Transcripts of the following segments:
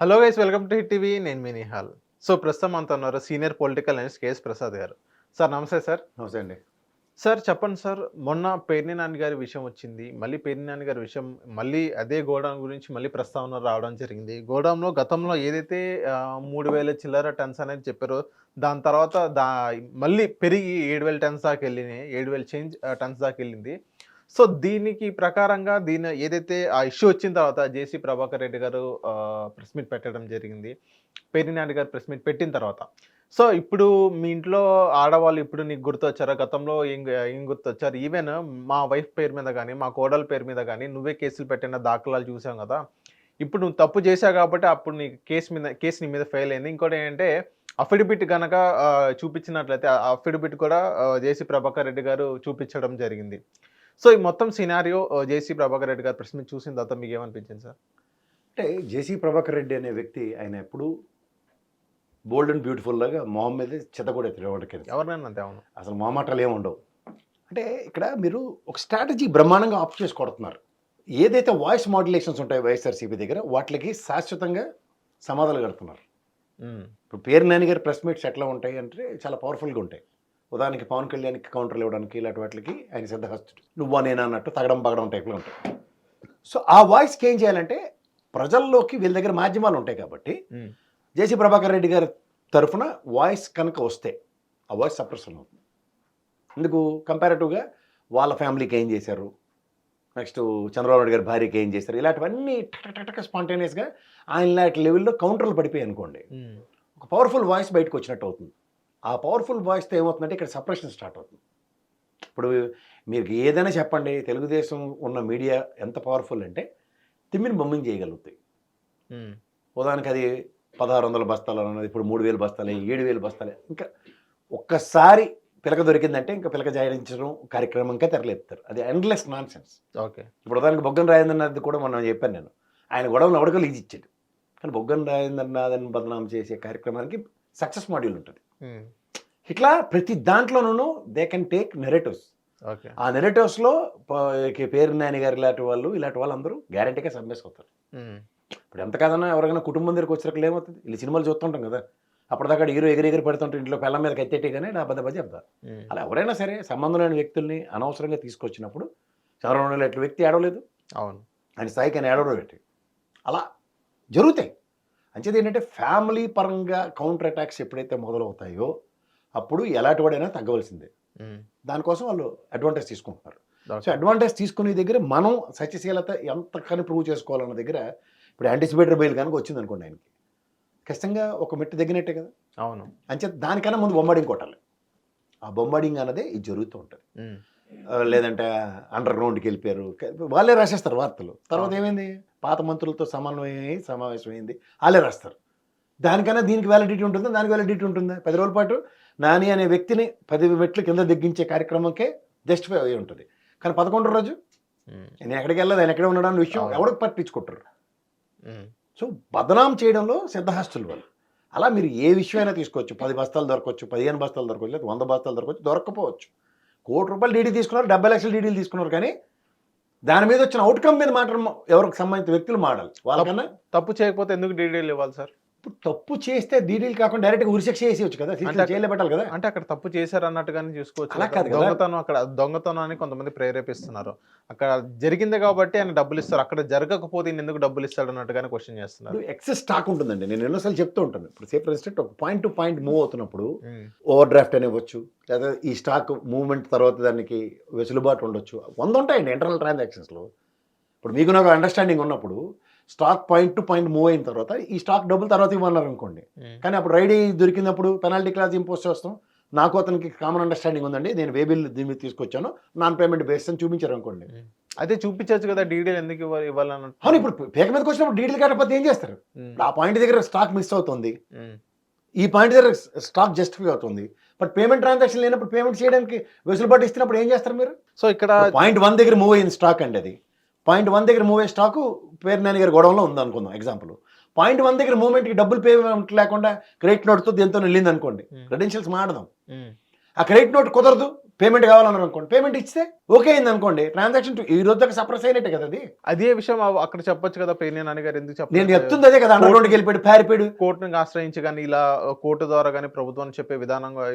Hello guys welcome to Hit TV. నేను మీ Nihal. So ప్రస్తుతం అంత ఉన్నారు senior political analyst KS Prasad garu. Sir నమస్తే సార్. నమస్తే అండి. సార్ చెప్పండి సార్. మొన్న పేర్ని నాని గారి విషయం వచ్చింది. మళ్ళీ పేర్ని నాని గారి విషయం మళ్ళీ అదే గోడౌన్ గురించి మళ్ళీ ప్రస్తావన రావడం జరిగింది. గోడౌన్లో గతంలో ఏదైతే మూడు వేల చిల్లర టన్స్ అనేది చెప్పారో దాని తర్వాత దా మళ్ళీ పెరిగి ఏడు వేల టన్స్ దాకా వెళ్ళినాయి. ఏడు వేల చేంజ్ టన్స్ దాకా వెళ్ళింది. సో దీనికి ప్రకారంగా దీని ఏదైతే ఆ ఇష్యూ వచ్చిన తర్వాత జేసీ ప్రభాకర్ రెడ్డి గారు ప్రెస్ మీట్ పెట్టడం జరిగింది. పేరినాయుడు గారు ప్రెస్ మీట్ పెట్టిన తర్వాత. సో ఇప్పుడు మీ ఇంట్లో ఆడవాళ్ళు ఇప్పుడు నీకు గుర్తొచ్చారా? గతంలో ఏం ఏం గుర్తొచ్చారు? ఈవెన్ మా వైఫ్ పేరు మీద కానీ మా కోడల పేరు మీద కానీ నువ్వే కేసులు పెట్టిన దాఖలాలు చూసాం కదా. ఇప్పుడు నువ్వు తప్పు చేసావు కాబట్టి అప్పుడు నీ కేసు మీద కేసు నీ మీద ఫెయిల్ అయింది. ఇంకోటి ఏంటంటే అఫిడవిట్ కనుక చూపించినట్లయితే ఆ అఫిడవిట్ కూడా జేసీ ప్రభాకర్ రెడ్డి గారు చూపించడం జరిగింది. సో ఈ మొత్తం సినారియో జేసీ ప్రభాకర్ రెడ్డి గారు మీట్ చూసిన తర్వాత మీకు ఏమనిపించింది సార్ అంటే జేసీ ప్రభాకర్ రెడ్డి అనే వ్యక్తి ఆయన ఎప్పుడు బోల్డ్ అండ్ బ్యూటిఫుల్ లాగా మొహం మీద చెత్త కూడా తిరగడానికి ఎవరినైనా అంతే అవును. అసలు మొహమాటాలు ఏమి ఉండవు. అంటే ఇక్కడ మీరు ఒక స్ట్రాటజీ బ్రహ్మాండంగా ఆఫ్ చేసి కొడుతున్నారు. ఏదైతే వాయిస్ మాడ్యులేషన్స్ ఉంటాయో వైఎస్ఆర్సీపీ దగ్గర వాటికి శాశ్వతంగా సమాధానాలు కడుతున్నారు. ఇప్పుడు పేరు నాని గారి ప్రెస్ మీట్స్ ఎట్లా ఉంటాయి అంటే చాలా పవర్ఫుల్గా ఉంటాయి. ఉదాహరణకి పవన్ కళ్యాణ్కి కౌంటర్లు ఇవ్వడానికి ఇలాంటి వాటికి ఆయన సిద్ధహస్తుడు. నువ్వా నేనా అన్నట్టు తగడం పగడం టైప్లో ఉంటాయి. సో ఆ వాయిస్కి ఏం చేయాలంటే ప్రజల్లోకి వీళ్ళ దగ్గర మాధ్యమాలు ఉంటాయి కాబట్టి జేసీ ప్రభాకర్ రెడ్డి గారి తరఫున వాయిస్ కనుక వస్తే ఆ వాయిస్ సప్రెషన్ అవుతుంది. ఎందుకు? కంపారిటివ్గా వాళ్ళ ఫ్యామిలీకి ఏం చేశారు? నెక్స్ట్ చంద్రబాబు నాయుడు గారి భార్యకి ఏం చేశారు? ఇలాంటివన్నీ టక్ స్పాంటేనియస్గా ఆయన లాంటి లెవెల్లో కౌంటర్లు పడిపోయాయి అనుకోండి. ఒక పవర్ఫుల్ వాయిస్ బయటకు వచ్చినట్టు అవుతుంది. ఆ పవర్ఫుల్ వాయిస్తో ఏమవుతుందంటే ఇక్కడ సపరేషన్ స్టార్ట్ అవుతుంది. ఇప్పుడు మీరు ఏదైనా చెప్పండి తెలుగుదేశం ఉన్న మీడియా ఎంత పవర్ఫుల్ అంటే తిమ్మిని బొమ్మిని చేయగలుగుతాయి. ఉదాహరణకి అది పదహారు వందల బస్తాలు అన్నది ఇప్పుడు మూడు వేలు బస్తాలే ఏడు వేలు బస్తాలే ఇంకా ఒక్కసారి పిలక దొరికిందంటే ఇంకా పిలక జాయించడం కార్యక్రమం ఇంకా తెరలేపుతారు. అది ఎండ్లెస్ నాన్ సెన్స్ ఓకే. ఇప్పుడు ఉదాహరణకి బొగ్గన రాయిందన్నది కూడా మనం చెప్పాను నేను. ఆయన గొడవలు ఎవడికో లీజ్ ఇచ్చాడు. కానీ బొగ్గన రాయిందన్నదని బదనాం చేసే కార్యక్రమానికి సక్సెస్ మాడ్యూల్ ఉంటుంది. ఇట్లా ప్రతి దాంట్లోనూ they can take narratives okay ఆ నెరేటివ్స్లో పేరు నాని గారు ఇలాంటి వాళ్ళు ఇలాంటి వాళ్ళందరూ గ్యారంటీగా సబ్మిస్ అవుతారు. ఉమ్, ఇప్పుడు ఎంత కాదన్నా ఎవరికైనా కుటుంబం దగ్గరికి వచ్చాక ఏమవుతుంది? వీళ్ళు సినిమాలు చూస్తుంటాం కదా. అప్పటిదాకా హీరో ఎగిరి ఎగిరి పెడుతుంటే ఇంట్లో పిల్లల మీద కత్తెట్టే కానీ నా బద్ద చెప్తారు. ఉమ్, అలా ఎవరైనా సరే సంబంధం లేని వ్యక్తుల్ని అనవసరంగా తీసుకొచ్చినప్పుడు చంద్రబాబు నాయుడు ఎట్ల వ్యక్తి ఏడవలేదు. అవును. ఆయన స్థాయికి ఆయన ఏడవలేదు అలా జరుగుతాయి. అంచేది ఏంటంటే ఫ్యామిలీ పరంగా కౌంటర్ అటాక్స్ ఎప్పుడైతే మొదలవుతాయో అప్పుడు ఎలాంటి వాడైనా తగ్గవలసిందే. దానికోసం వాళ్ళు అడ్వాంటేజ్ తీసుకుంటున్నారు. సో. అడ్వాంటేజ్ తీసుకునే దగ్గర మనం సత్యశీలత ఎంత కానీ ప్రూవ్ చేసుకోవాలన్న దగ్గర ఇప్పుడు యాంటిసిపేటరీ బెయిల్ కనుక వచ్చింది అనుకోండి ఆయనకి. ఖచ్చితంగా ఒక మెట్టు దగ్గినట్టే కదా? అవును. అంచే దానికన్నా ముందు బొంబాడింగ్ కొట్టాలి. ఆ బొంబాడింగ్ అన్నదే ఇది జరుగుతూ ఉంటుంది. లేదంటే అండర్ గ్రౌండ్కి వెళ్ళిపోయారు. వాళ్ళే రాసేస్తారు వార్తలు. తర్వాత. ఏమైంది? పాత మంత్రులతో సమన్వయం అయ్యి సమావేశం అయింది వాళ్ళే రాస్తారు. దానికన్నా దీనికి వ్యాలిడిటీ ఉంటుందా దానికి వ్యాలిడిటీ ఉంటుందా. పది రోజుల పాటు నాని అనే వ్యక్తిని పది మెట్లు కింద దిగ్గించే కార్యక్రమంకే జస్టిఫై అయి ఉంటుంది. కానీ పదకొండో రోజు నేను ఎక్కడికి వెళ్ళదు ఆయన ఎక్కడే అన్న విషయం. ఎవరికి పట్టించుకుంటారు సో బదనాం చేయడంలో సిద్ధహస్తులు వాళ్ళు. అలా మీరు ఏ విషయమైనా తీసుకోవచ్చు. పది బస్తాలు దొరకవచ్చు పదిహేను బస్తాలు దొరకవచ్చు లేదా వంద బస్తాలు దొరకవచ్చు దొరకపోవచ్చు. కోటి రూపాయలు డీడీ తీసుకున్నారు డెబ్బై లక్షల డీడీలు తీసుకున్నారు కానీ దాని మీద వచ్చిన అవుట్కమ్ మీద మాత్రం ఎవరికి సంబంధించిన వ్యక్తులు మాడాలి వాళ్ళకన్నా తప్పు చేయకపోతే ఎందుకు డీటెయిల్ ఇవ్వాలి సార్? ఇప్పుడు తప్పు చేస్తే డీడీలు కాకుండా డైరెక్ట్గా ఉరిశిక్ష చేసేయచ్చు కదా జైల్లో పెట్టాలి కదా. అంటే అక్కడ తప్పు చేశారు అన్నట్టుగానే చూసుకోవచ్చు అలా కదా. దొంగతనం అక్కడ దొంగతనాన్ని కొంతమంది ప్రేరేపిస్తున్నారు. అక్కడ జరిగింది కాబట్టి ఆయన డబ్బులు ఇస్తారు. అక్కడ జరగకపోతే ఈయన ఎందుకు డబ్బులు ఇస్తాడు అన్నట్టుగానే క్వశ్చన్ చేస్తున్నారు. ఎక్సెస్ స్టాక్ ఉంటుందండి. నేను ఎన్నోసార్లు చెప్తూ ఉంటాను. ఇప్పుడు సేఫ్ రెస్టెంట్ ఒక పాయింట్ టు పాయింట్ మూవ్ అవుతున్నప్పుడు ఓవర్ డ్రాఫ్ట్ అనేవచ్చు లేదా ఈ స్టాక్ మూవ్మెంట్ తర్వాత దానికి వెసులుబాటు ఉండొచ్చు. వంద ఉంటాయండి ఇంటర్నల్ ట్రాన్సాక్షన్స్లో ఇప్పుడు మీకు నాకు అండర్స్టాండింగ్ ఉన్నప్పుడు stock point to point move అయిన తర్వాత ఈ స్టాక్ డబ్బులు తర్వాత ఇవ్వన్నారు అనుకోండి కానీ అప్పుడు రైడీ దొరికినప్పుడు పెనాల్టీ క్లాస్ ఇంపోజ్ చేస్తాం. నాకు అతనికి కామన్ అండర్స్టాండింగ్ ఉందండి. నేను వేబిల్ దీని మీద తీసుకొచ్చాను. నాన్ పేమెంట్ బేస్ అని చూపించారు అనుకోండి. అయితే చూపించవచ్చు కదా డీటెయిల్ ఎందుకు ఇవ్వాలి ఇవ్వాలన్నట్టు. అవును ఇప్పుడు పేక మీదకి వచ్చినప్పుడు డీటెయిల్ కట్టకపోతే ఏం చేస్తారు? ఆ పాయింట్ దగ్గర స్టాక్ మిస్ అవుతుంది. ఈ పాయింట్ దగ్గర స్టాక్ జస్టిఫై అవుతుంది. బట్ పేమెంట్ ట్రాన్సాక్షన్ లేనప్పుడు పేమెంట్ చేయడానికి వెసులుబాటు ఇస్తున్నప్పుడు ఏం చేస్తారు మీరు? సో ఇక్కడ పాయింట్ వన్ దగ్గర మూవ్ అయింది స్టాక్ అండి అది. పాయింట్ వన్ దగ్గర మూవ్ అయ్యే స్టాక్ పేరు నాని గారి గొడవలో ఉంది అనుకుందాం ఎగ్జాంపుల్ పాయింట్ వన్ దగ్గర మూవ్మెంట్కి డబ్బులు పేమెంట్ లేకుండా క్రెడిట్ నోట్తో దీంతో వెళ్ళింది అనుకోండి. క్రెడెన్షియల్స్ మాడదాం ఆ క్రెడిట్ నోట్ కుదరదు పేమెంట్ కావాలన్నారు అనుకోండి పేమెంట్ ఇస్తే ఓకే అయింది అనుకోండి ట్రాన్సాక్షన్ ఈ రోజు దాకా సప్రెస్ అయినట్టే కదా అది? అదే విషయం అక్కడ చెప్పొచ్చు కదా పేర్ని నాని గారు ఎందుకు నేను చెప్పలేదు చెప్తుంది అదే కదా అండర్ గ్రౌండ్కి వెళ్ళిపోయాడు పారిపోయాడు కోర్టును ఆశ్రయించి కానీ ఇలా కోర్టు ద్వారా కానీ ప్రభుత్వం చెప్పే విధానంగా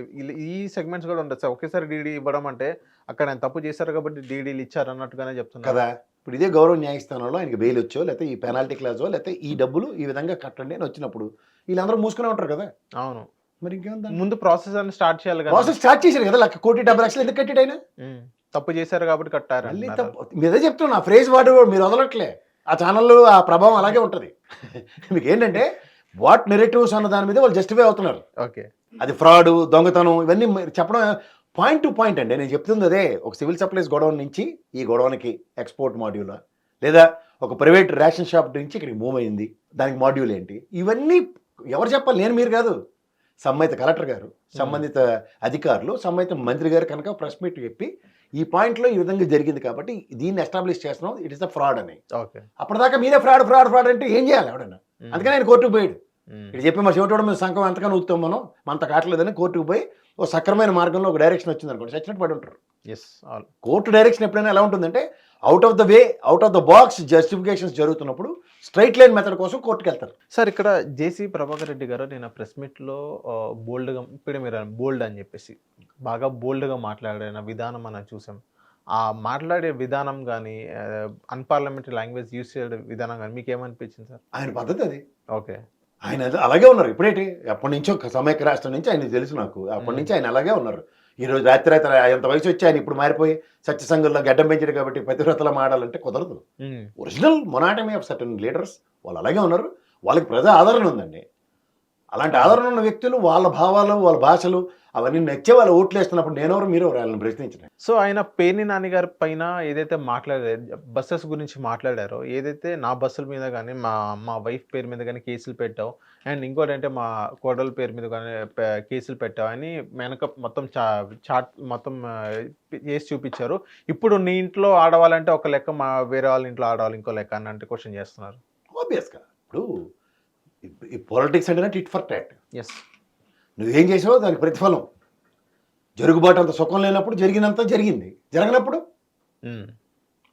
ఈ సెగ్మెంట్స్ కూడా సార్. ఒకేసారి డీడీ ఇవ్వడం అంటే అక్కడ ఆయన తప్పు చేశారు కాబట్టి డీడీలు ఇచ్చారు అన్నట్టుగానే చెప్తున్నారు. కదా? ఇప్పుడు ఇదే గౌరవ న్యాయస్థానంలో ఆయనకి బెయిల్ వచ్చో లేకపోతే ఈ పెనాల్టీ క్లాజో లేకపోతే ఈ డబ్బులు ఈ విధంగా కట్టండి అని వచ్చినప్పుడు వీళ్ళందరూ మూసుకునే ఉంటారు కదా? అవును. మరి ఇంకేముంది ముందు ప్రాసెస్ అని స్టార్ట్ చేయాలి కదా. ప్రాసెస్ స్టార్ట్ చేశారు కదా లక్ష కోటి డెబ్బై లక్షలు ఎందుకు కట్టాడు ఆయన. తప్పు చేశారు కాబట్టి కట్టారు మళ్ళీ. తప్పు మీరే చెప్తున్నా ఫ్రేజ్ వాడు మీరు వదలట్లే. ఆ ఛానల్లో ఆ ప్రభావం అలాగే ఉంటుంది. మీకు ఏంటంటే వాట్ నెరేటివ్స్ అన్న దాని మీద వాళ్ళు జస్టిఫై అవుతున్నారు. ఓకే. అది ఫ్రాడ్ దొంగతనం ఇవన్నీ మీరు చెప్పడం పాయింట్ టు పాయింట్ అండి నేను చెప్తుంది అదే ఒక సివిల్ సప్లైస్ గొడవ నుంచి ఈ గొడవనికి ఎక్స్పోర్ట్ మాడ్యూల్ లేదా ఒక ప్రైవేట్ రేషన్ షాప్ నుంచి ఇక్కడికి మూవ్ అయింది దానికి మాడ్యూల్ ఏంటి? ఇవన్నీ ఎవరు చెప్పాలి? నేను మీరు కాదు. సంబంధిత కలెక్టర్ గారు సంబంధిత అధికారులు సంబంధిత మంత్రి గారు కనుక ప్రెస్ మీట్ చెప్పి ఈ పాయింట్లో ఈ విధంగా జరిగింది కాబట్టి దీన్ని ఎస్టాబ్లిష్ చేస్తున్నాం ఇట్ ఇస్ ద ఫ్రాడ్ అని. ఓకే. అప్పటిదాకా మీరే ఫ్రాడ్ ఫ్రాడ్ ఫ్రాడ్ అంటే ఏం చేయాలి ఎవడన్నా. అందుకని ఆయన కోర్టుకు పోయాడు. ఇక్కడ చెప్పి మా చెవిటోడు మేము సంఘం ఎంతగానో ఊతాం మనం మనత కావట్లేదని కోర్టుకు పోయి ఓ సక్రమైన మార్గంలో ఒక డైరెక్షన్ వచ్చింది అనుకోండి. చచ్చినట్టు పడి ఉంటారు. ఎస్ ఆల్ కోర్టు డైరెక్షన్ ఎప్పుడైనా ఎలా ఉంటుందంటే out of the way out of the box justifications జరుగుతున్నప్పుడు స్ట్రైట్ లైన్ మెథడ్ కోసం కోర్టుకు వెళ్తారు. సార్ ఇక్కడ జేసీ ప్రభాకర్ రెడ్డి గారు నేను ప్రెస్ మీట్లో బోల్డ్గా ఇప్పుడు మీరు బోల్డ్ అని చెప్పేసి బాగా బోల్డ్గా మాట్లాడిన విధానం మనం చూసాం. ఆ మాట్లాడే విధానం కానీ అన్పార్లమెంటరీ లాంగ్వేజ్ యూస్ చేయడం విధానం కానీ మీకు ఏమనిపించింది సార్ ఆయన పద్ధతి అది. ఓకే ఆయన అలాగే ఉన్నారు. ఇప్పుడేంటి? ఎప్పటి నుంచో సమైక్య రాష్ట్రం నుంచి ఆయన తెలుసు నాకు. అప్పటి నుంచి ఆయన అలాగే ఉన్నారు. ఈ రోజు రాత్రి రాత్రి ఎంత వయసు వచ్చి ఆయన ఇప్పుడు మారిపోయి సత్యసంగంలో గడ్డం పెంచాడు కాబట్టి పతివ్రతలా మాడాలంటే కుదరదు. Original monogamy of certain leaders వాళ్ళు అలాగే ఉన్నారు. వాళ్ళకి ప్రజా ఆదరణ ఉందండి. అలాంటి ఆదరణ ఉన్న వ్యక్తులు వాళ్ళ భావాలు వాళ్ళ భాషలు అవన్నీ నచ్చే వాళ్ళు ఓట్లు వేస్తున్నప్పుడు నేనెవరు మీరు వాళ్ళని ప్రశ్నించిన సో ఆయన పేర్ని నాని గారి పైన ఏదైతే మాట్లాడారు బస్సెస్ గురించి మాట్లాడారో ఏదైతే నా బస్సుల మీద కానీ మా మా వైఫ్ పేరు మీద కానీ కేసులు పెట్టావు అండ్ ఇంకోటి అంటే మా కోడల పేరు మీద కానీ కేసులు పెట్టావు అని వెనక మొత్తం చా చాట్ మొత్తం చేసి చూపించారు. ఇప్పుడు నీ ఇంట్లో ఆడవాలంటే ఒక లెక్క మా వేరే వాళ్ళ ఇంట్లో ఆడవాళ్ళు ఇంకో లెక్క అని అంటే క్వశ్చన్ చేస్తున్నారు. ఆబ్వియస్గా ఇప్పుడు ఈ పాలిటిక్స్ అంటేనే టిట్ ఫర్ టాట్ ఎస్ నువ్వేం చేసావో దానికి ప్రతిఫలం. జరుగుబాటు అంత సుఖం లేనప్పుడు జరిగినంత జరిగింది. జరగనప్పుడు?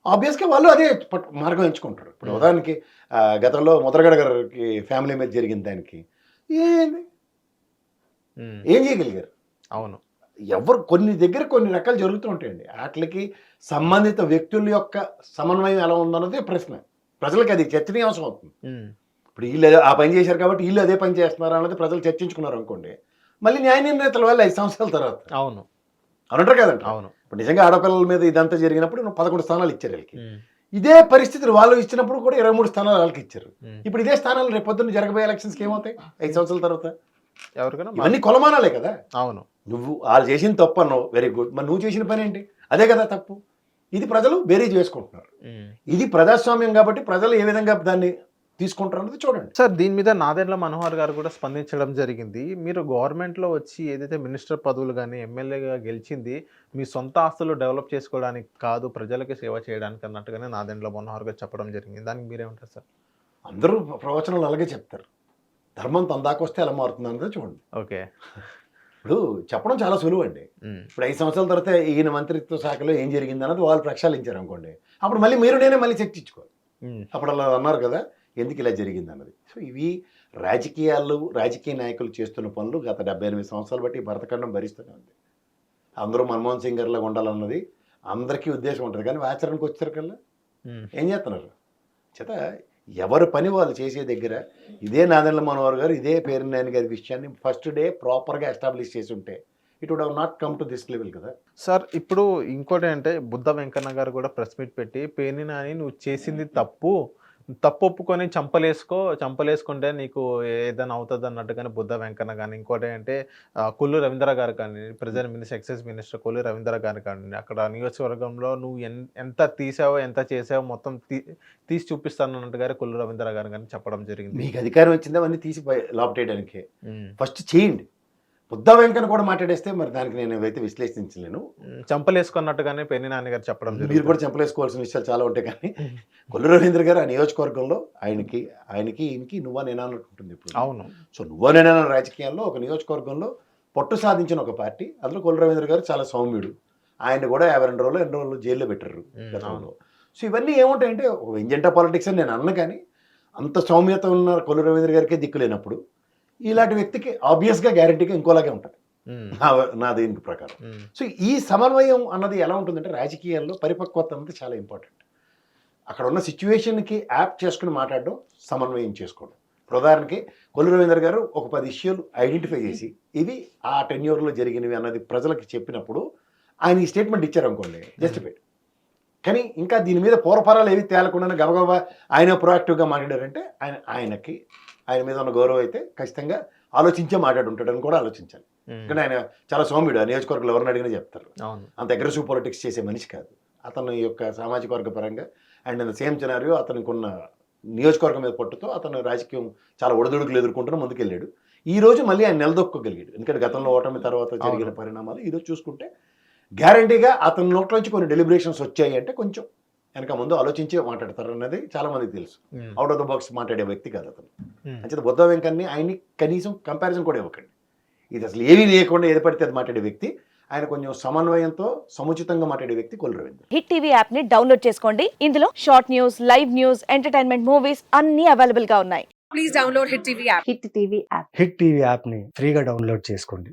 ఆబ్వియస్గా వాళ్ళు అదే మార్గం ఎంచుకుంటారు. ఇప్పుడు. ఉదాహరణకి గతంలో ముద్రగడ గారికి ఫ్యామిలీ మీద జరిగిన దానికి ఏంది ఏం చేయగలిగారు? అవును. ఎవరు కొన్ని దగ్గర కొన్ని రకాలు జరుగుతూ ఉంటాయండి. వాటికి సంబంధిత వ్యక్తుల యొక్క సమన్వయం ఎలా ఉందన్నది ప్రశ్న. ప్రజలకు అది చర్చనీయాంశం అవుతుంది. ఉమ్, ఇప్పుడు వీళ్ళు ఆ పని చేశారు కాబట్టి వీళ్ళు అదే పని చేస్తున్నారు అన్నది ప్రజలు చర్చించుకున్నారు అనుకోండి. మళ్ళీ న్యాయ నిర్ణేతల వల్ల ఐదు సంవత్సరాల తర్వాత. అవును. అవునంటారు కదండి? అవును. ఇప్పుడు నిజంగా ఆడపిల్లల మీద ఇదంతా జరిగినప్పుడు నువ్వు పదకొండు స్థానాలు ఇచ్చారు వీళ్ళకి. ఇదే పరిస్థితులు వాళ్ళు ఇచ్చినప్పుడు కూడా ఇరవై మూడు స్థానాలు వాళ్ళకి ఇచ్చారు. ఇప్పుడు ఇదే స్థానాలు రేపు పొద్దున్న జరగబోయే ఎలక్షన్స్కి ఏమవుతాయి? ఐదు సంవత్సరాల తర్వాత? ఎవరికైనా ఇవన్నీ కొలమానాలే కదా. అవును. నువ్వు వాళ్ళు చేసిన తప్పు అన్నావు. వెరీ గుడ్ మరి నువ్వు చేసిన పని ఏంటి? అదే కదా తప్పు. ఇది ప్రజలు బేరీజ్ చేసుకుంటున్నారు. ఇది ప్రజాస్వామ్యం కాబట్టి ప్రజలు ఏ విధంగా దాన్ని తీసుకుంటారు చూడండి. సార్ దీని మీద నాదెండ్ల మనోహర్ గారు కూడా స్పందించడం జరిగింది. మీరు గవర్నమెంట్లో వచ్చి ఏదైతే మినిస్టర్ పదవులు కానీ ఎమ్మెల్యేగా గెలిచింది మీ సొంత ఆస్తులు డెవలప్ చేసుకోవడానికి కాదు ప్రజలకి సేవ చేయడానికి అన్నట్టుగానే నాదెండ్ల మనోహర్ గారు చెప్పడం జరిగింది. దానికి మీరేమంటారు సార్? అందరూ ప్రవచనాలు అలాగే చెప్తారు. ధర్మం తొందాకొస్తే ఎలా మారుతుంది అన్నది చూడండి. ఓకే. ఇప్పుడు చెప్పడం చాలా సులువు అండి ఇప్పుడు ఐదు సంవత్సరాల తర్వాత ఈయన మంత్రిత్వ శాఖలో ఏం జరిగింది అన్నది వాళ్ళు ప్రక్షాళించారు అనుకోండి. అప్పుడు మళ్ళీ మీరు నేనే మళ్ళీ చర్చించుకోవాలి. అప్పుడు అలా అన్నారు కదా. ఎందుకు ఇలా జరిగింది అన్నది సో ఇవి రాజకీయాలు రాజకీయ నాయకులు చేస్తున్న పనులు గత డెబ్బై ఎనిమిది సంవత్సరాలు బట్టి భరతఖండం భరిస్తూనే ఉంది. అందరూ మన్మోహన్ సింగ్ గారిలా ఉండాలన్నది అందరికీ ఉద్దేశం ఉంటుంది. కానీ ఆచరణకు వచ్చేసరికల్లా ఉమ్, ఏం చేస్తున్నారు? చేత ఎవరి పని వాళ్ళు చేసే దగ్గర ఇదే నాదెండ్ల మనోహర్ గారు ఇదే పేరునాయని గారి విషయాన్ని ఫస్ట్ డే ప్రాపర్గా ఎస్టాబ్లిష్ చేసి ఉంటే it would not come to this level కదా. సార్ ఇప్పుడు ఇంకోటి అంటే బుద్ధ వెంకన్న గారు కూడా ప్రెస్ మీట్ పెట్టి పేని నాని నువ్వు చేసింది తప్పు తప్పు ఒప్పుకొని చంపలేసుకో చంపలేసుకుంటే నీకు ఏదైనా అవుతుంది అన్నట్టుగానే బుద్ధ వెంకన్న కానీ ఇంకోటి అంటే కొల్లు రవీంద్ర గారు కానీ present minister excise minister Kollu Ravindra garu కానీ అక్కడ నియోజకవర్గంలో నువ్వు ఎంత తీసావో ఎంత చేసావో మొత్తం తీసి చూపిస్తాను అన్నట్టుగా కొల్లు రవీంద్ర గారు కానీ చెప్పడం జరిగింది. మీకు అధికారం వచ్చింది అవన్నీ తీసి లాపటేయడానికి. ఫస్ట్ చేయండి. బుద్ధ వెంకన్న కూడా మాట్లాడేస్తే మరి దానికి నేను అయితే విశ్లేషించలేను. చంపలేసుకున్నట్టుగానే పెన్ని నాన్న గారు చెప్పడం మీరు కూడా చెప్పలేసుకోవాల్సిన విషయాలు చాలా ఉంటాయి కానీ కొల్లు రవీంద్ర గారు ఆ నియోజకవర్గంలో ఆయనకి ఆయనకి ఈయనకి నువ్వా నేనా అన్నట్టుంటుంది ఇప్పుడు. అవును. సో నువ్వా నేనా రాజకీయాల్లో ఒక నియోజకవర్గంలో పట్టు సాధించిన ఒక పార్టీ అందులో కొల్లు రవీంద్ర గారు చాలా సౌమ్యుడు. ఆయన కూడా యాభై రెండు రోజులు ఎన్ని రోజులు జైల్లో పెట్టారు గతంలో. సో ఇవన్నీ ఏముంటాయంటే ఒక ఇంజంటా పాలిటిక్స్ అని నేను అన్న కానీ అంత సౌమ్యత ఉన్న కొల్లు రవీంద్ర గారికే దిక్కు లేనప్పుడు ఇలాంటి వ్యక్తికి ఆబ్వియస్గా గ్యారంటీగా ఇంకోలాగే ఉంటుంది నా దీనికి ప్రకారం. సో ఈ సమన్వయం అన్నది ఎలా ఉంటుందంటే రాజకీయాల్లో పరిపక్వత అన్నది చాలా ఇంపార్టెంట్ అక్కడ ఉన్న సిచ్యువేషన్కి యాప్ చేసుకుని మాట్లాడడం సమన్వయం చేసుకోవడం. ఉదాహరణకి కొల్లు రవీంద్ర గారు ఒక పది ఇష్యూలు ఐడెంటిఫై చేసి ఇవి ఆ టెన్యూర్లో జరిగినవి అన్నది ప్రజలకు చెప్పినప్పుడు ఆయన ఈ స్టేట్మెంట్ ఇచ్చారు అనుకోండి జస్టిఫైడ్ కానీ ఇంకా దీని మీద పూర్వపరాలు ఏవి తేలకుండా గబగబా ఆయన ప్రొయాక్టివ్గా మాట్లాడారంటే ఆయన ఆయనకి ఆయన మీద ఉన్న గౌరవం అయితే ఖచ్చితంగా ఆలోచించే మాట్లాడుంటాడని కూడా ఆలోచించాలి. ఎందుకంటే ఆయన చాలా సౌమ్యుడు ఆ నియోజకవర్గంలో ఎవరిని అడిగినా చెప్తారు. అంత అగ్రెసివ్ పాలిటిక్స్ చేసే మనిషి కాదు. అతను యొక్క సామాజిక వర్గ పరంగా అండ్ సేమ్ సినారియో అతనికి ఉన్న నియోజకవర్గం మీద పట్టుతో అతను రాజకీయం చాలా ఒడిదుడుకులు ఎదుర్కొంటూ ముందుకెళ్ళాడు. ఈ రోజు మళ్ళీ ఆయన నిలదొక్కగలిగాడు. ఎందుకంటే గతంలో ఓటమి తర్వాత జరిగిన. పరిణామాలు ఈరోజు చూసుకుంటే గ్యారంటీగా అతని నోట్లోంచి కొన్ని డెలిబరేషన్స్ వచ్చాయి అంటే కొంచెం వెనక ముందు ఆలోచించి మాట్లాడతారు అన్నది చాలా మందికి తెలుసు. అవుట్ ఆఫ్ ద బాక్స్ మాట్లాడే వ్యక్తి కాదు అతను. అంచేత బుద్ధ వెంకన్ని ఆయన్ని కనీసం కంపారిజన్ కూడా ఇవ్వకండి. ఇది అసలు ఏమీ లేకుండా ఏది పడితే అది మాట్లాడే వ్యక్తి. ఆయన కొంచెం సమన్వయంతో సముచితంగా మాట్లాడే వ్యక్తి కొల్ రవీంద్ర. హిట్ టీవీ యాప్ని డౌన్లోడ్ చేసుకోండి. ఇందులో short news live news entertainment movies అన్ని అవైలబుల్గా ఉన్నాయి. Please download Hit TV app. Hit TV app Hit TV యాప్ని ఫ్రీగా డౌన్లోడ్ చేసుకోండి.